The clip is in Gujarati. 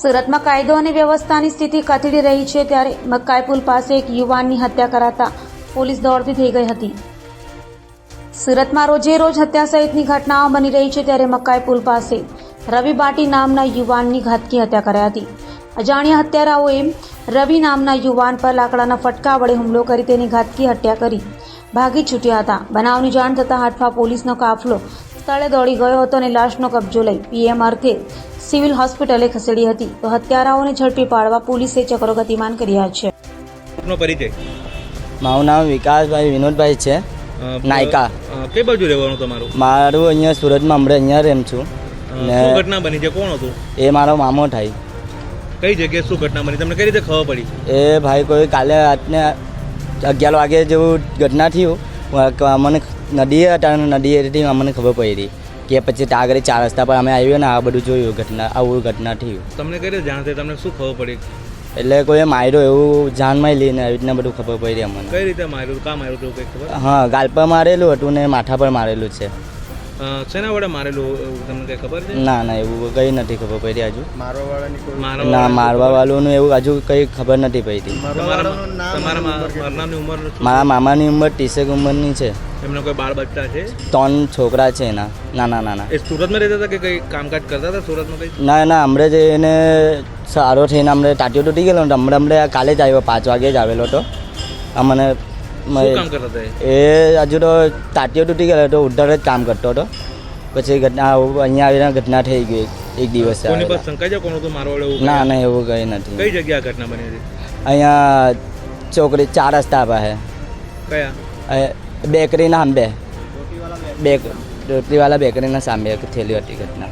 સુરતમાં કાયદો અને વ્યવસ્થાની સ્થિતિ કથળી રહી છે ત્યારે મકાઈ પુલ પાસે એક યુવાનની હત્યા કરાતા પોલીસ દોડતી થઈ ગઈ હતી. સુરતમાં રોજે રોજ હત્યા સહિતની ઘટનાઓ બની રહી છે ત્યારે મકાઈ પુલ પાસે રવિ બાટી નામના યુવાનની ઘાતકી હત્યા કરાઈ હતી. અજાણ્યા હત્યારાઓએ રવિ નામના યુવાન પર લાકડાના ફટકા વડે હુમલો કરી તેની ઘાતકી હત્યા કરી ભાગી છૂટ્યા હતા. બનાવની જાણ થતાં હાટફા પોલીસનો કાફલો સ્થળે દોડી ગયો હતો અને લાશનો કબજો લઈ પીએમઆરકે સિવિલ હોસ્પિટલે ખસેડી હતી. તો હત્યારાઓને ઝડપી પાડવા પોલીસે ચક્રો ગતિમાન કર્યા છે. પરિચય? મારું નામ વિકાસભાઈ વિનોદભાઈ છે. નાયકા. કઈ બાજુ રહેવાનું તમારું? મારું અહીંયા સુરતમાં હમણાં અહીંયા રેમ છું. ને ઘટના બની છે? કોણ હતું? એ મારો મામો થાય. કઈ જગ્યાએ શું ઘટના બની? તમને કઈ રીતે ખબર પડી? એ ભાઈ કોઈ કાલે રાતને અગિયાર વાગે જેવું ઘટના થયું. અમને નદીએ હતા અને હતી અમને ખબર પડી કે પછી ત્યાં આગળ ચાર રસ્તા પર અમે આવ્યો ને આ બધું જોયું ઘટના આવું ઘટના થયું તમને કઈ રીતે જાણ થઈ? તમને શું ખબર પડી? એટલે કોઈ માર્યો એવું જાનમાં લઈને આવી રીતના બધું ખબર પડી અમને. કઈ રીતે માર્યું? કા માર્યું હતું કઈ ખબર? હા ગાલ પર મારેલું હતું ને માથા પર મારેલું છે. શેના વડે મારેલું એવું તમને કઈ ખબર છે? ના ના એવું કંઈ નથી ખબર પડી હજુ. મારવા ના મારવા વાળુંનું એવું હજુ કંઈ ખબર નથી પડી. તમારા તમારા મા- મરનારની ઉંમર શું? મારા મામાની ઉંમર ત્રીસેક ઉંમરની છે. એમનો કોઈ બાળ બચ્ચા છે? ત્રણ છોકરા છે એના. નાના નાના એ સુરતમાં રહેતા હતા કે કઈ કામકાજ કરતા હતા સુરતમાં કઈ? ના ના હમણાં જ એને સારો થઈને હમણાં ટાટીઓ તૂટી ગયેલો ને હમણાં હમણાં કાલે જ આવ્યો પાંચ વાગે જ આવેલો હતો. અમને શું કામ કરતા હતા એ? હજુ તો તાટીઓ તૂટી ગયેલો તો ઉદ્ધાર જ કામ કરતો હતો. પછી ઘટના અહીંયા આવીને ઘટના થઈ ગઈ એક દિવસ કોની પર આવેલા. છે કોણ હતું મારવા એવું ના ના એવું કંઈ નથી. કઈ જગ્યા ઘટના બની હતી? અહીંયા છોકરી ચાર રસ્તા પાસે. કયા? બેકરીના સાંભે બેક રોટલીવાલા બેકરીના સામે થયેલી હતી ઘટના.